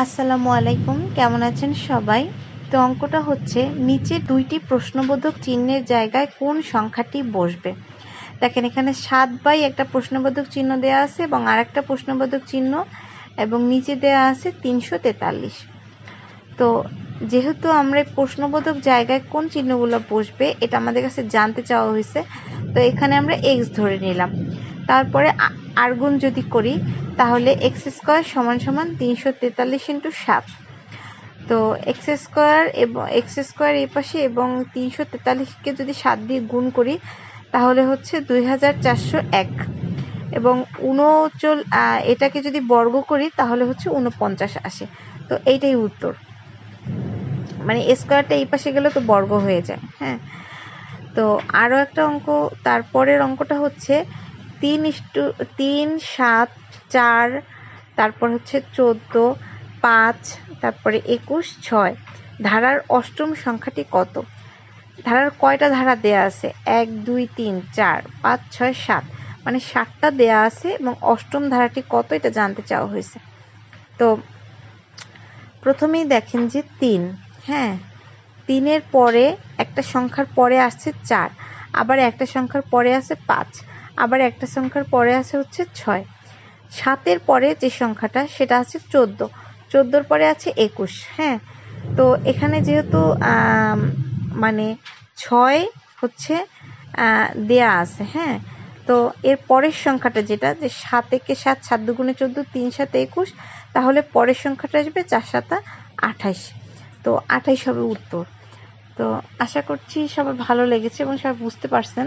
আসসালামু আলাইকুম, কেমন আছেন সবাই? তো অঙ্কটা হচ্ছে, নিচে দুইটি প্রশ্নবোধক চিহ্নের জায়গায় কোন সংখ্যাটি বসবে? দেখেন, এখানে সাত বাই একটা প্রশ্নবোধক চিহ্ন দেওয়া আছে এবং আরেকটা প্রশ্নবোধক চিহ্ন এবং নিচে দেওয়া আছে তিনশো তেতাল্লিশ। তো যেহেতু আমরা প্রশ্নবোধক জায়গায় কোন চিহ্নগুলো বসবে, এটা আমাদের কাছে জানতে চাওয়া হয়েছে, তো এখানে আমরা এক্স ধরে নিলাম। তারপরে আ- আর্গুন যদি করি, তাহলে এক্স স্কোয়ার সমান সমান তিনশো তেতাল্লিশ ইন্টু সাত। তো এক্স স্কোয়ার এবং এক্স স্কোয়ার এই পাশে এবং তিনশো তেতাল্লিশকে যদি সাত দিয়ে গুণ করি, তাহলে হচ্ছে দুই হাজার চারশো এক। এবং উনচল এটাকে যদি বর্গ করি, তাহলে হচ্ছে উনপঞ্চাশ আসে। তো এইটাই উত্তর। মানে স্কোয়ারটা এই পাশে গেলে তো বর্গ হয়ে যায় হ্যাঁ? তো আরও একটা অঙ্ক, তারপরের অঙ্কটা হচ্ছে তিন ইস্টু তিন, সাত, চার, তারপর হচ্ছে চোদ্দ, পাঁচ, তারপরে একুশ, ছয়। ধারার অষ্টম সংখ্যাটি কত? ধারার কয়টা ধারা দেয়া আছে? এক, দুই, তিন, চার, পাঁচ, ছয়, সাত। মানে সাতটা দেয়া আছে এবং অষ্টম ধারাটি কত এটা জানতে চাওয়া হয়েছে। তো প্রথমেই দেখেন যে তিন হ্যাঁ? তিনের পরে একটা সংখ্যার পরে আসছে চার, আবার একটা সংখ্যার পরে আছে পাঁচ। আবার একটা সংখ্যার পরে আছে হচ্ছে ছয়। সাতের পরে যে সংখ্যাটা, সেটা আছে চোদ্দ। চোদ্দোর পরে আছে একুশ হ্যাঁ? তো এখানে যেহেতু মানে ছয় হচ্ছে দেয়া আছে হ্যাঁ? তো এর পরের সংখ্যাটা যেটা, যে সাত একে সাত সাত দুগুণে চোদ্দ, তিন সাত একুশ, তাহলে পরের সংখ্যাটা আসবে চার সাতা আঠাইশ তো আঠাইশ হবে উত্তর। তো আশা করছি সবার ভালো লেগেছে এবং সবাই বুঝতে পারছেন।